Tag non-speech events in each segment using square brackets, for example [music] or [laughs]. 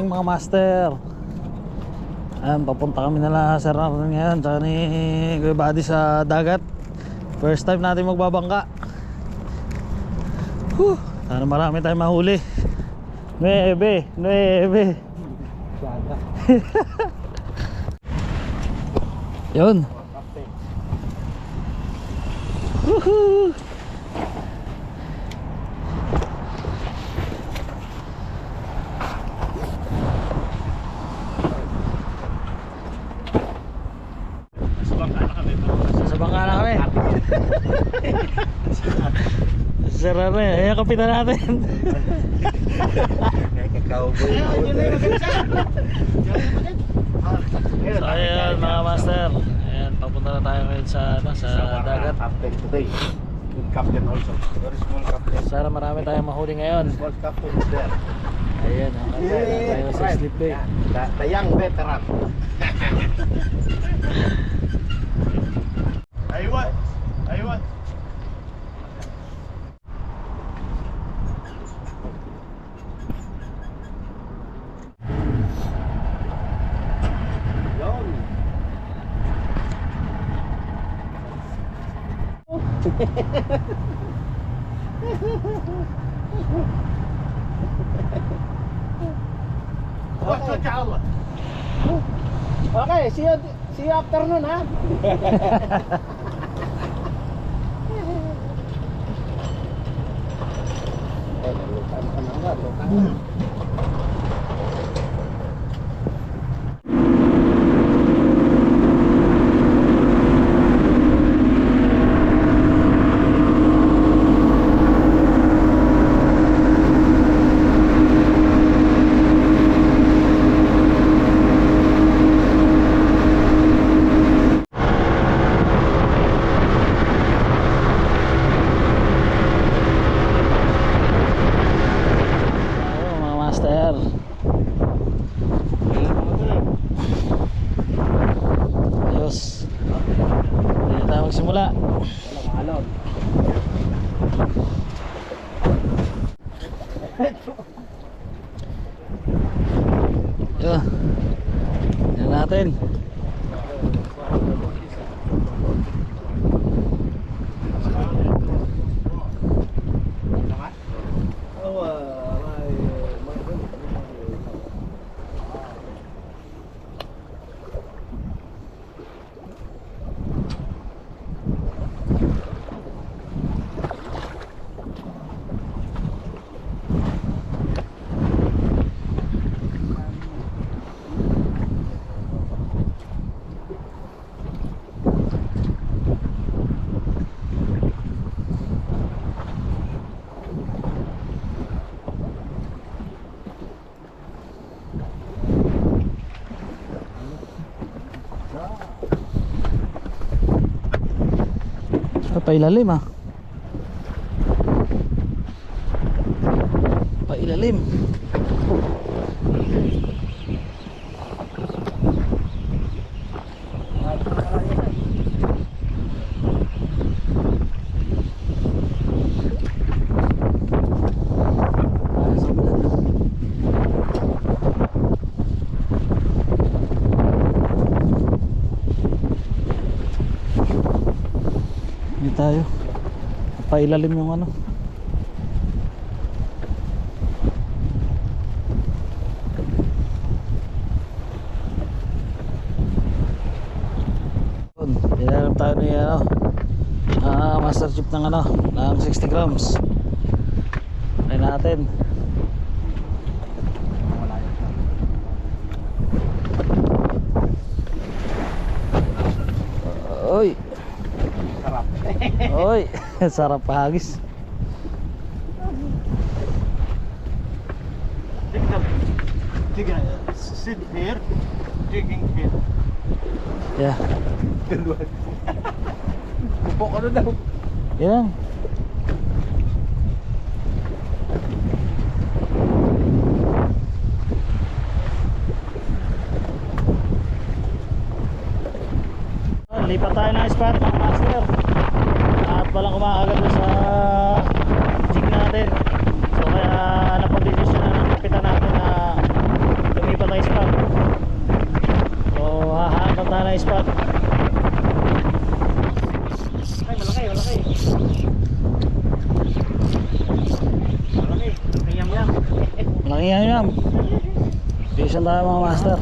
morning mga master. Ayan, papunta kami nila Sir Arnon ngayon Tsaka ni Kuya sa dagat. First time natin magbabangka. Whew, Sana marami tayong mahuli. Nuebe, nuebe. [laughs] Yun. Woohoo! Sa bangka na kami. Sir ano eh, ayan kapitan natin. Cowboy. so ayan mga master. Ayan, papunta na tayo ngayon sa, ano, sa dagat. Captain today. Good captain also. Very small captain. Sana marami tayong mahuli ngayon. Small captain is there. Ayan, ang kanta tayo sa slip bay. The, the young veteran. [laughs] Okay. Okay, see you, see you afternoon ha. Ayun [laughs] mga master. Ayos. Hindi na tayo magsimula. Alon. Yun. Yan natin. Ah, pailalim ah. Pailalim. Ah, sa kabila. Hindi tayo. Pailalim yung ano. Yun, Pinalam tayo ni ano. Ah, master chip ng ano, ng 60 grams. Try natin. Oy. Oy, [laughs] sarap hagis. Sige, sit here. Digging here. Yeah. Upo ka na daw. Yan. Lipat tayo ng spot mga master. At walang kumakagat doon sa jig natin. So kaya napag-desisyon na ng kapitan natin na Hanap tayo ng spot. Ay, malaki, malaki. Malaki. Ang yam-yam. Malaki yan yan. Fishing tayo mga master.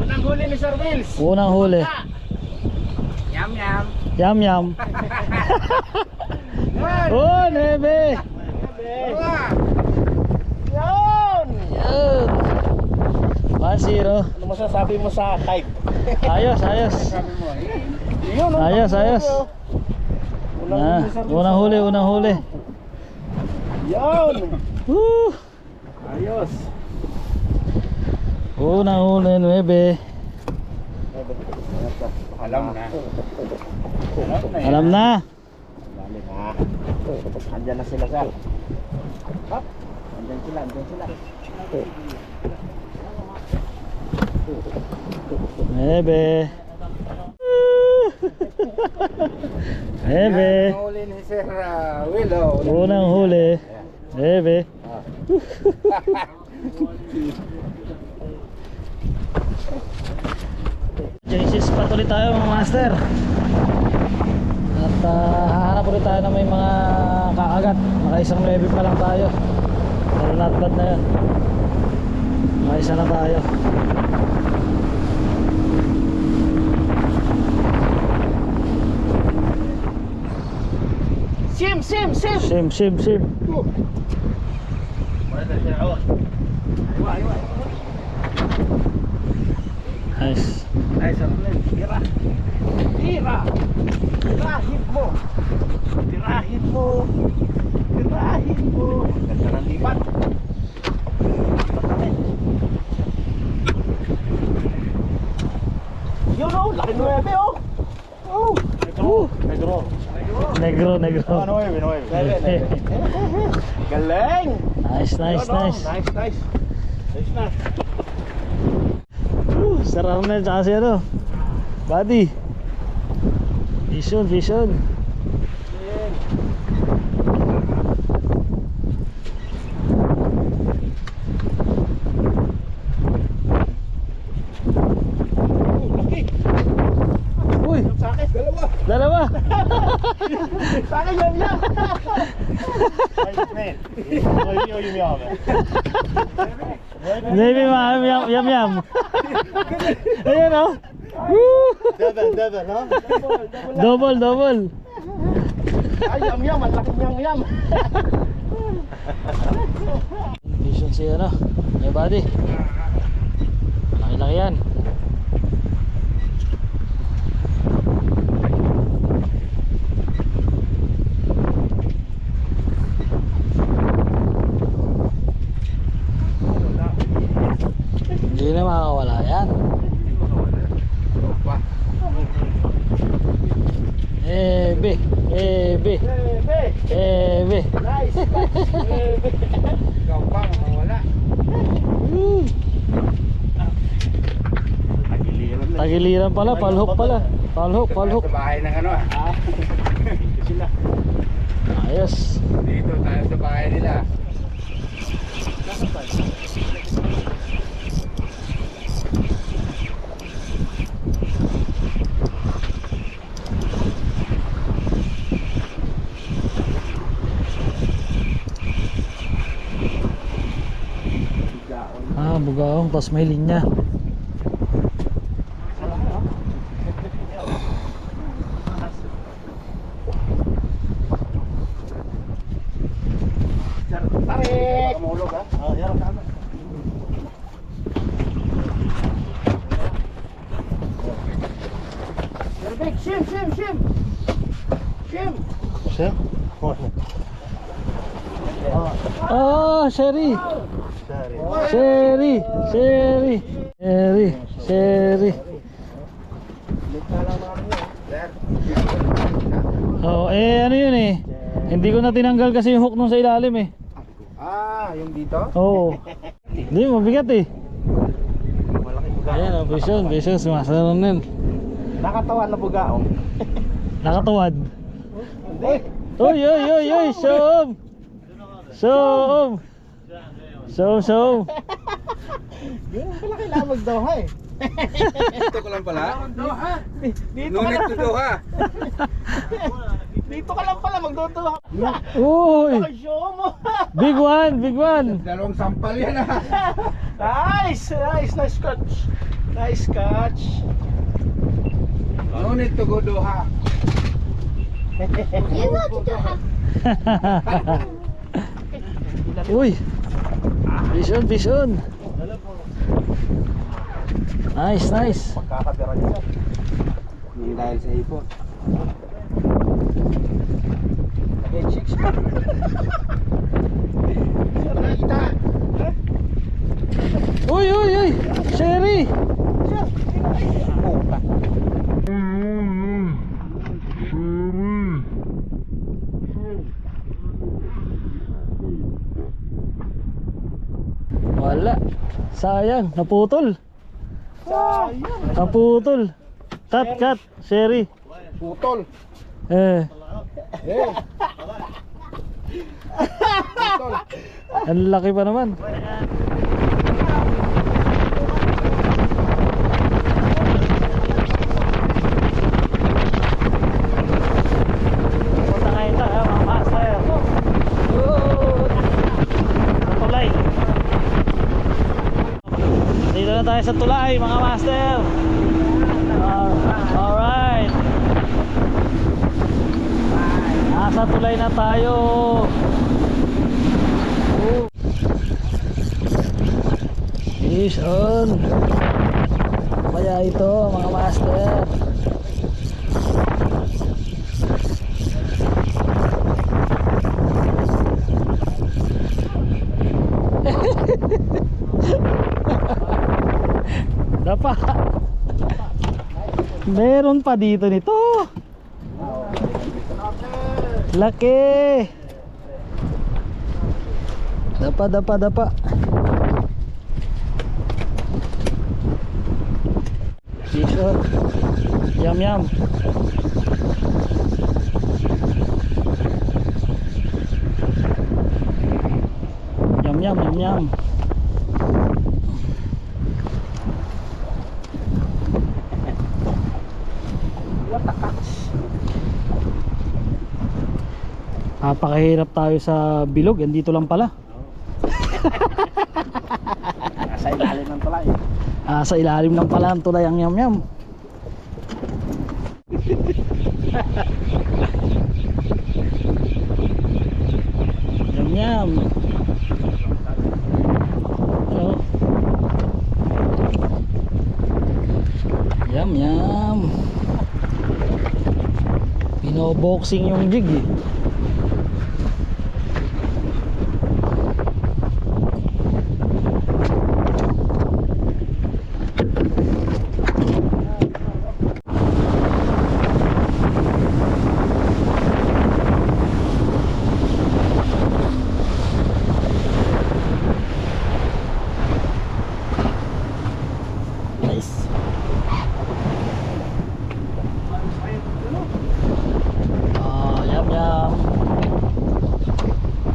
Unang huli ni Sir Wills. Unang huli. Yam-yam. Yam yam. Oh, nebe. Yun! Yun. 1-0. Ano masasabi mo sa type? Ayos, ayos. Mo, yun, oh. Ayos, ayos. Unang Ah, huli unang huli, unang huli. Woo! Ayos. Unang huli, nebe. Alam na. Alam na. Dali na. Andyan na sila sa. Hop. Andyan sila, andyan sila. Nebe. Woo! Nebe. Huli ni Sir uh, Willow. Unang huli. Nebe. [laughs] Genesis spot ulit tayo mga master At ah, hahanap ulit tayo ng may mga kakagat Naka isang 9 pa lang tayo Pero not bad na yun Naka isa na tayo Sim, sim, sim. Sim sim sim Nice Ay, sarap Tira. Tira. Tirahin mo. Tirahin mo. Tirahin mo. Ganda ng lipat. Yun oh, laki nuebe oh. Oh. Woo! Negro. Negro negro nuebe, nuebe. Galing. Nice nice Yun, oh. nice Nice, nice. Nice na. Woo! Sir Arnel tsaka si ano Buddy Vision vision Laki. Uy! Sa akin, dalawa. Dalawa! Sa akin, yam yam. Ay, Navy ma'am, yam yam yam. Ayan oh. Double, double, ha? Double, double. Ay, yam yam, ang laking yam yam. Vision si ano, may buddy. Laki-laki yan. Hindi na makakawala yan. Ebe, ebe, Bebe, ebe. nice, nice. Bebe. Ikaw pa, mawala. Woo! Tagiliran na. Tagiliran pala, palhook pala. Palhook, palhook. Sa bahay ng ano ah. Dito sila. Ayos. Dito tayo sa bahay nila. Ah, bugaong, tapos may linya. Sim, sim, sim! Sim! Sim? Ah, Sherry. Sherry, Sherry. Sherry, Sherry. Oh, eh ano yun eh. Hindi ko na tinanggal kasi yung hook nung sa ilalim eh. Ah, yung dito? Oo. Hindi, mabigat eh. Malaki buga. Ayan, oh, vision, vision, sumasaron nun. Nakatawa na bugaong. Nakatuwad. Hindi. Uy, uy, uy, uy. Show 'em. Show, show. Ganun pala kailangan magdoha eh. Dito ko lang pala. Dito ka lang, to Doha. [laughs] dito ka lang pala magdodoha. Uy, Show mo. big one, big one. Dalawang sampal yan ah. nice, nice, nice catch. Nice catch. Ngunit to go Doha. [laughs] Uy. Fish on, fish on. Nice, nice. Kakabira niya. Dahil sa ipon. Nag-check [laughs] siya. Nakita. Uy, uy, uy. Sherry. Puta. Wala. Sayang, naputol. Sayang. Naputol. Cut, cut. Sherry. Putol. Eh, Eh. Ang laki pa naman. Dito na tayo sa tulay, mga master. Nasa tulay na tayo. Oh. On. Kaya ito mga master. [laughs] Dapa. Meron pa dito nito. Laki. Dapa, dapa, dapa. Fish on. Yum, yum. Yum, yum, yum, yum. What a catch. Napakahirap tayo sa bilog. Andito lang pala. Nasa ilalim ng tulay. Ah, sa ilalim ng pala ang tulay ang yum. Oh. Yum, yum. Pinoboxing yung jig eh. Nice. Oh, yum yum.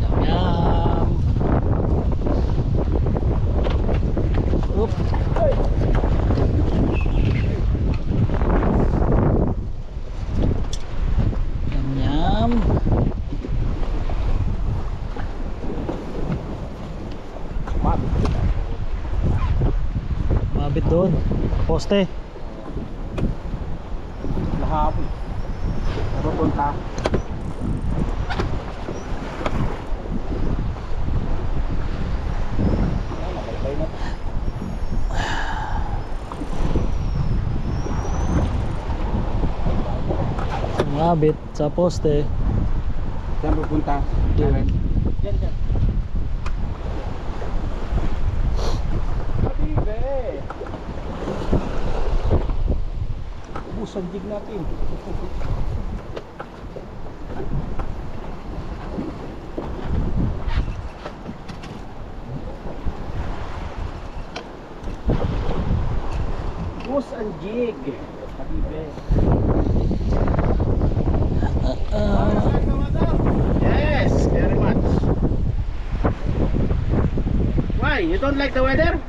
Yum yum. Oop. Yum yum. Mabit doon. Poste. Lahaboy. Napupunta. Nabay na. Mabit sa poste. Saan pupunta? Diyan. Diyan, diyan. sa jig natin. Boss and jig. Habibe. Yes, very much. Why? You don't like the weather?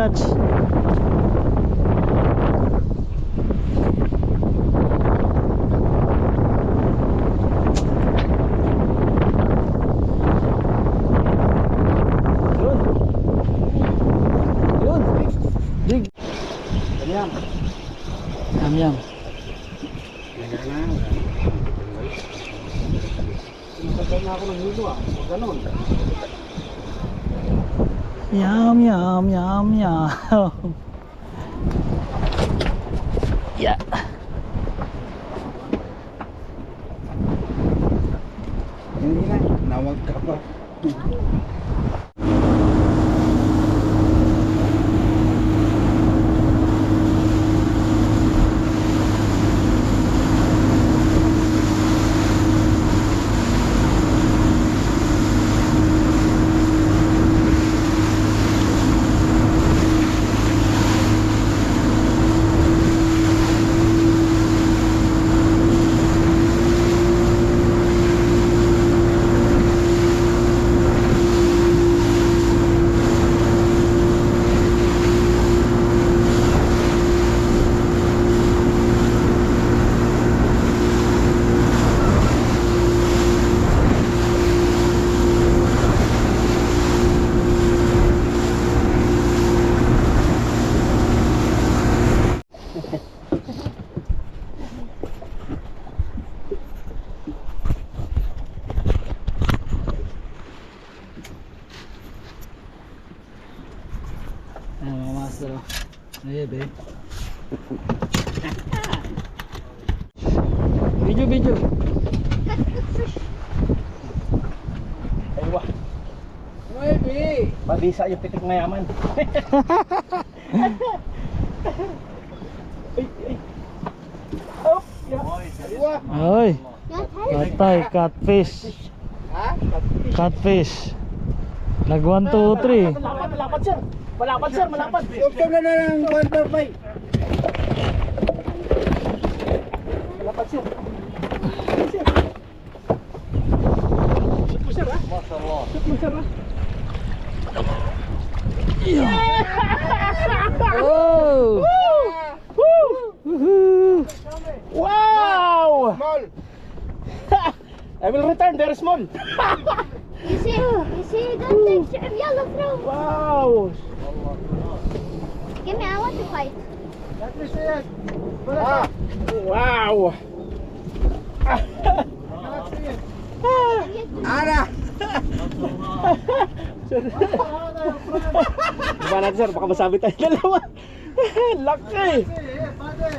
Catch. Yun. Yun. Dig. Ganyan. Yam yam. Ganyan na. Ako ng hilo ah. Huwag Ganon. Yum yum yum yum. yeah. Hindi na. Nawag ka pa. Ayan mga master. oh. Ayan be. Video video. Aywa, Nuebe! mabisa yung pitik mayaman. ay, ay. Oh, yeah. Aywa! Ay. Patay, catfish. Ha? Catfish. Lag 1, 2, 3. Malapad, sir. Malapad sir, malapad. Doktor na na ng Wonder Bike. Malapad sir. Sir. Shoot mo sir ha. Shoot mo sir ha. Oh! Woohoo! Wow! Small! [laughs] I will return very small. [laughs] You see, you see, don't take throw. Wow! Give me, I want to fight. Ah! Wow! [laughs] Diba [laughs] natin sir, baka masabi tayo dalawa. [laughs] Laki!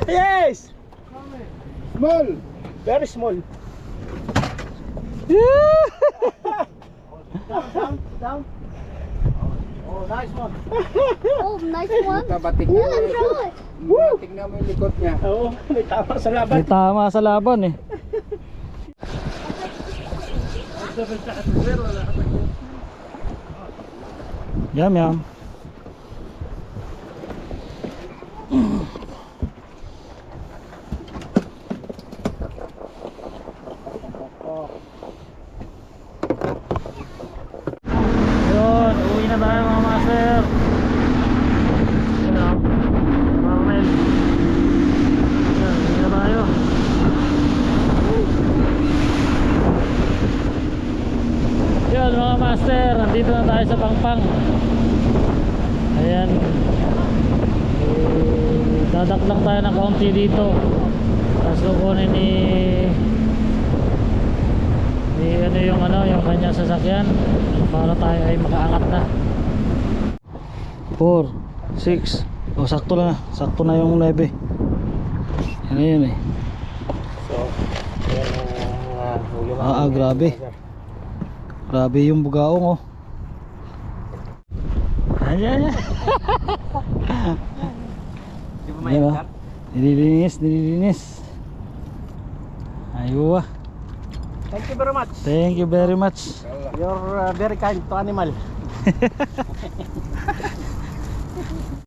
Yes! Small! Very small. Oh, nice one. [laughs] Tabatik na Yellow throw it. Tingnan mo yung likod niya. Oo, may tama sa laban. May tama sa laban eh. Yum yum. [laughs] 60 dito tapos kukunin ni ni ano yung ano yung kanyang sasakyan para tayo ay makaangat na. 4 6 oh sakto lang na sakto na yung 9 yan yun eh? So yan uh, ah, ah, ah grabe. Grabe yung bugaong oh. Ayan ayan [laughs] Di ba may oh. Nililinis, nililinis. Aywa. Thank you very much. Thank you very much. You're uh, very kind to animal. [laughs]